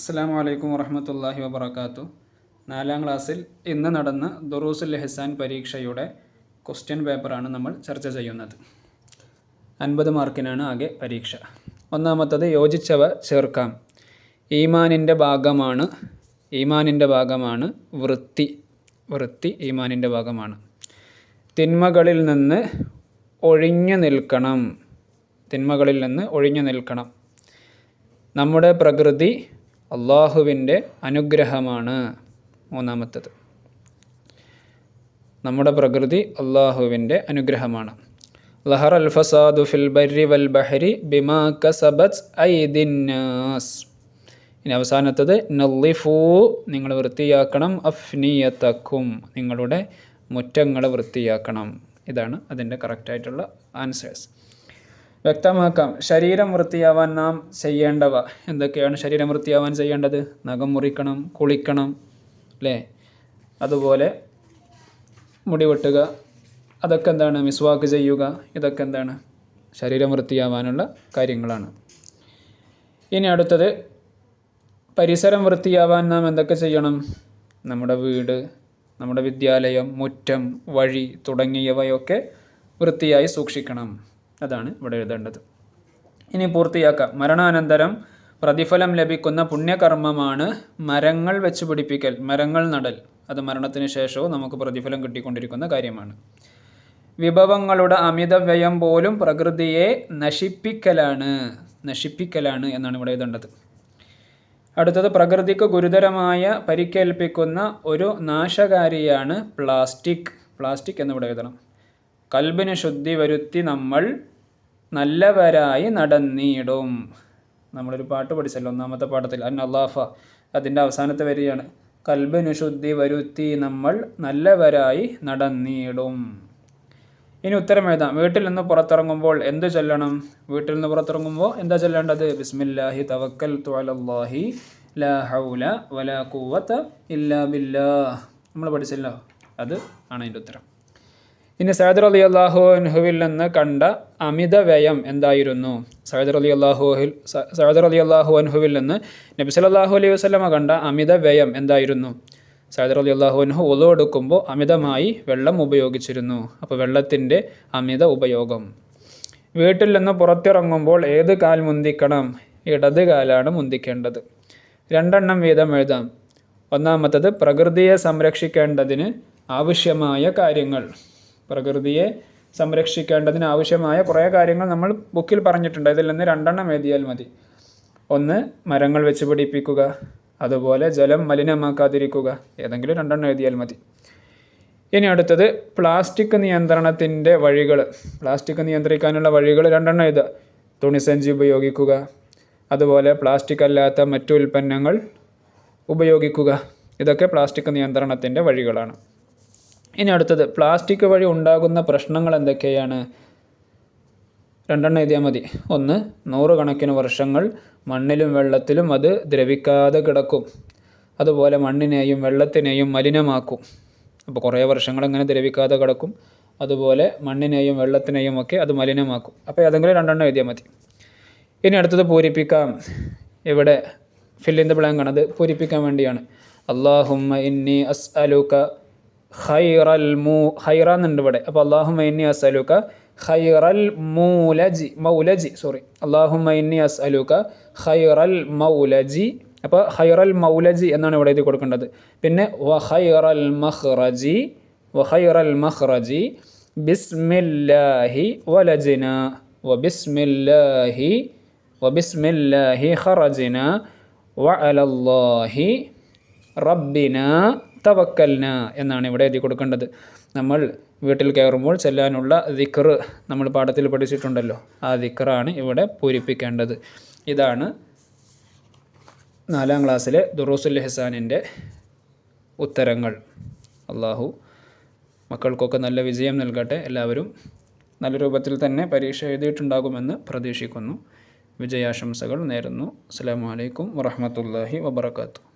അസ്സാം വലൈക്കും വറഹമത്തല്ലാഹി വബർക്കാത്തു നാലാം ക്ലാസ്സിൽ ഇന്ന് നടന്ന ദുറൂസുൽ ഹെസാൻ പരീക്ഷയുടെ ക്വസ്റ്റ്യൻ പേപ്പറാണ് നമ്മൾ ചർച്ച ചെയ്യുന്നത്. അൻപത് മാർക്കിനാണ് ആകെ പരീക്ഷ. ഒന്നാമത്തത് യോജിച്ചവ ചേർക്കാം. ഈമാനിന്റെ ഭാഗമാണ് ഈമാനിന്റെ ഭാഗമാണ് വൃത്തി വൃത്തി ഈമാനിന്റെ ഭാഗമാണ്. തിന്മകളിൽ നിന്ന് ഒഴിഞ്ഞു നിൽക്കണം തിന്മകളിൽ നിന്ന് ഒഴിഞ്ഞു നിൽക്കണം. നമ്മുടെ പ്രകൃതി അള്ളാഹുവിന്റെ അനുഗ്രഹമാണ് മൂന്നാമത്തത്. നമ്മുടെ പ്രകൃതി അള്ളാഹുവിന്റെ അനുഗ്രഹമാണ്. ലഹർ അൽ ഫസാദു ഫിൽ ബരി വൽ ബഹരി ബിമാ കസബത്ത് ഐദിന്നാസ് ഇനി അവസാനത്തത് നല്ലിഫൂ നിങ്ങൾ വൃത്തിയാക്കണം അഫ്നിയത്തക്കും നിങ്ങളുടെ മുറ്റങ്ങൾ വൃത്തിയാക്കണം. ഇതാണ് അതിന്റെ കറക്റ്റായിട്ടുള്ള ആൻസേഴ്സ് വ്യക്തമാക്കാം. ശരീരം വൃത്തിയാവാൻ നാം ചെയ്യേണ്ടവ എന്തൊക്കെയാണ് ശരീരം വൃത്തിയാവാൻ ചെയ്യേണ്ടത്? നഖം മുറിക്കണം കുളിക്കണം അല്ലേ അതുപോലെ മുടി വെട്ടുക അതൊക്കെ എന്താണ്? മിസ്വാക്ക് ചെയ്യുക ഇതൊക്കെ എന്താണ്? ശരീരം വൃത്തിയാവാനുള്ള കാര്യങ്ങളാണ്. ഇനി അടുത്തത് പരിസരം വൃത്തിയാവാൻ നാം എന്തൊക്കെ ചെയ്യണം? നമ്മുടെ വീട് നമ്മുടെ വിദ്യാലയം മുറ്റം വഴി തുടങ്ങിയവയൊക്കെ വൃത്തിയായി സൂക്ഷിക്കണം. അതാണ് ഇവിടെ എഴുതേണ്ടത്. ഇനി പൂർത്തിയാക്കാം. മരണാനന്തരം പ്രതിഫലം ലഭിക്കുന്ന പുണ്യകർമ്മമാണ് മരങ്ങൾ വെച്ച് പിടിപ്പിക്കൽ മരങ്ങൾ നടൽ. അത് മരണത്തിന് ശേഷവും നമുക്ക് പ്രതിഫലം കിട്ടിക്കൊണ്ടിരിക്കുന്ന കാര്യമാണ്. വിഭവങ്ങളുടെ അമിത വ്യയം പോലും പ്രകൃതിയെ നശിപ്പിക്കലാണ് നശിപ്പിക്കലാണ് എന്നാണ് ഇവിടെ എഴുതേണ്ടത്. അടുത്തത് പ്രകൃതിക്ക് ഗുരുതരമായ പരിക്കേൽപ്പിക്കുന്ന ഒരു നാശകാരിയാണ് പ്ലാസ്റ്റിക്. പ്ലാസ്റ്റിക് എന്നിവിടെ എഴുതണം. കൽബിന് ശുദ്ധി വരുത്തി നമ്മൾ നല്ലവരായി നടന്നിടും. നമ്മളൊരു പാട്ട് പഠിച്ചല്ലോ ഒന്നാമത്തെ പാഠത്തിൽ. അൻ അള്ളാഫ അതിന്റെ അവസാനത്തെ വരികയാണ് കൽബിന് ശുദ്ധി വരുത്തി നമ്മൾ നല്ലവരായി നടന്നിടും. ഇനി ഉത്തരം എഴുതാം. വീട്ടിൽ നിന്ന് പുറത്തിറങ്ങുമ്പോൾ എന്ത് ചൊല്ലണം? വീട്ടിൽ നിന്ന് പുറത്തിറങ്ങുമ്പോൾ എന്താ ചൊല്ലേണ്ടത്? ബിസ്മില്ലാഹി തവക്കൽ തുഅലല്ലാഹി ലാ ഹൗല വലാ കൂവത്ത ഇല്ലാ ബില്ലാ. നമ്മൾ പഠിച്ചല്ലോ. അത് ആണ് അതിന്റെ ഉത്തരം. ഇനി സൈദർ അലി അള്ളാഹു അൻഹുവിൽ നിന്ന് കണ്ട അമിത വ്യയം എന്തായിരുന്നു? സൈദർ അലി അള്ളാഹുഹിൽ സൈദർ അലി അള്ളാഹു അൻഹുവിൽ നിന്ന് നബി സല്ലല്ലാഹു അലൈഹി വസല്ലമ കണ്ട അമിത വ്യയം എന്തായിരുന്നു? സൈദർ അലി അള്ളാഹു അൻഹു ഒലു എടുക്കുമ്പോൾ അമിതമായി വെള്ളം ഉപയോഗിച്ചിരുന്നു. അപ്പോൾ വെള്ളത്തിന്റെ അമിത ഉപയോഗം. വീട്ടിൽ നിന്ന് പുറത്തിറങ്ങുമ്പോൾ ഏത് കാൽ മുന്തിക്കണം? ഇടത് കാലാണ് മുന്തിക്കേണ്ടത്. രണ്ടെണ്ണം വീതം എഴുതാം. ഒന്നാമത്തത് പ്രകൃതിയെ സംരക്ഷിക്കേണ്ടതിന് ആവശ്യമായ കാര്യങ്ങൾ. പ്രകൃതിയെ സംരക്ഷിക്കേണ്ടതിന് ആവശ്യമായ കുറേ കാര്യങ്ങൾ നമ്മൾ ബുക്കിൽ പറഞ്ഞിട്ടുണ്ട്. ഇതിൽ നിന്ന് രണ്ടെണ്ണം എഴുതിയാൽ മതി. ഒന്ന് മരങ്ങൾ വെച്ച് പിടിപ്പിക്കുക. അതുപോലെ ജലം മലിനമാക്കാതിരിക്കുക. ഏതെങ്കിലും രണ്ടെണ്ണം എഴുതിയാൽ മതി. ഇനി അടുത്തത് പ്ലാസ്റ്റിക് നിയന്ത്രണത്തിന്റെ വഴികൾ പ്ലാസ്റ്റിക് നിയന്ത്രിക്കാനുള്ള വഴികൾ രണ്ടെണ്ണം എഴുതുക. തുണിസഞ്ചി ഉപയോഗിക്കുക. അതുപോലെ പ്ലാസ്റ്റിക് അല്ലാത്ത മറ്റു ഉൽപ്പന്നങ്ങൾ ഉപയോഗിക്കുക. ഇതൊക്കെ പ്ലാസ്റ്റിക് നിയന്ത്രണത്തിന്റെ വഴികളാണ്. ഇനി അടുത്തത് പ്ലാസ്റ്റിക് വഴി ഉണ്ടാകുന്ന പ്രശ്നങ്ങൾ എന്തൊക്കെയാണ്? രണ്ടെണ്ണം എഴുതിയാൽ മതി. ഒന്ന് നൂറുകണക്കിന് വർഷങ്ങൾ മണ്ണിലും വെള്ളത്തിലും അത് ദ്രവിക്കാതെ കിടക്കും. അതുപോലെ മണ്ണിനെയും വെള്ളത്തിനെയും മലിനമാക്കും. അപ്പോൾ കുറേ വർഷങ്ങൾ അങ്ങനെ ദ്രവിക്കാതെ കിടക്കും. അതുപോലെ മണ്ണിനെയും വെള്ളത്തിനെയും ഒക്കെ അത് മലിനമാക്കും. അപ്പോൾ ഏതെങ്കിലും രണ്ടെണ്ണം എഴുതിയാൽ മതി. ഇനി അടുത്തത് പൂരിപ്പിക്കാം. ഇവിടെ ഫില്ലിൻ ദ ബ്ലാങ്ക് ആണ് അത് പൂരിപ്പിക്കാൻ വേണ്ടിയാണ്. അള്ളാഹുമ്മ ഇന്നി അസ് അലുക ഖൈറൽ മൂ ഖൈറ ഇവിടെ. അപ്പോൾ അള്ളാഹു ഇന്നി അസലുക്ക ഖൈറൽ മൂലജി മൗലജി സോറി അള്ളാഹു ഇന്നി അസലുക്ക ഖൈറൽ മൗലജി. അപ്പോൾ ഖൈറൽ മൗലജി എന്നാണ് ഇവിടെ എഴുതി കൊടുക്കേണ്ടത്. പിന്നെ വ ഖൈറൽ മഖ്റജി വ ഖൈറൽ മഖ്റജി ബിസ്മില്ലാഹി വലജിന വ ബിസ്മില്ലാഹി വ ബിസ്മില്ലാഹി ഖറജിന വ അലല്ലാഹി തവക്കൽന എന്നാണ് ഇവിടെ എഴുതി കൊടുക്കേണ്ടത്. നമ്മൾ വീട്ടിൽ കയറുമ്പോൾ ചെല്ലാനുള്ള ദിക്കർ നമ്മൾ പാഠത്തിൽ പഠിച്ചിട്ടുണ്ടല്ലോ. ആ ദിക്കറാണ് ഇവിടെ പൂരിപ്പിക്കേണ്ടത്. ഇതാണ് നാലാം ക്ലാസ്സിലെ ദുറൂസുൽ ഹസാനിന്റെ ഉത്തരങ്ങൾ. അള്ളാഹു മക്കൾക്കൊക്കെ നല്ല വിജയം നൽകട്ടെ. എല്ലാവരും നല്ല രൂപത്തിൽ തന്നെ പരീക്ഷ എഴുതിയിട്ടുണ്ടാകുമെന്ന് പ്രതീക്ഷിക്കുന്നു. വിജയാശംസകൾ നേരുന്നു. അസ്സാം വലൈക്കും വറഹമത്തല്ലാഹി വബർക്കാത്തു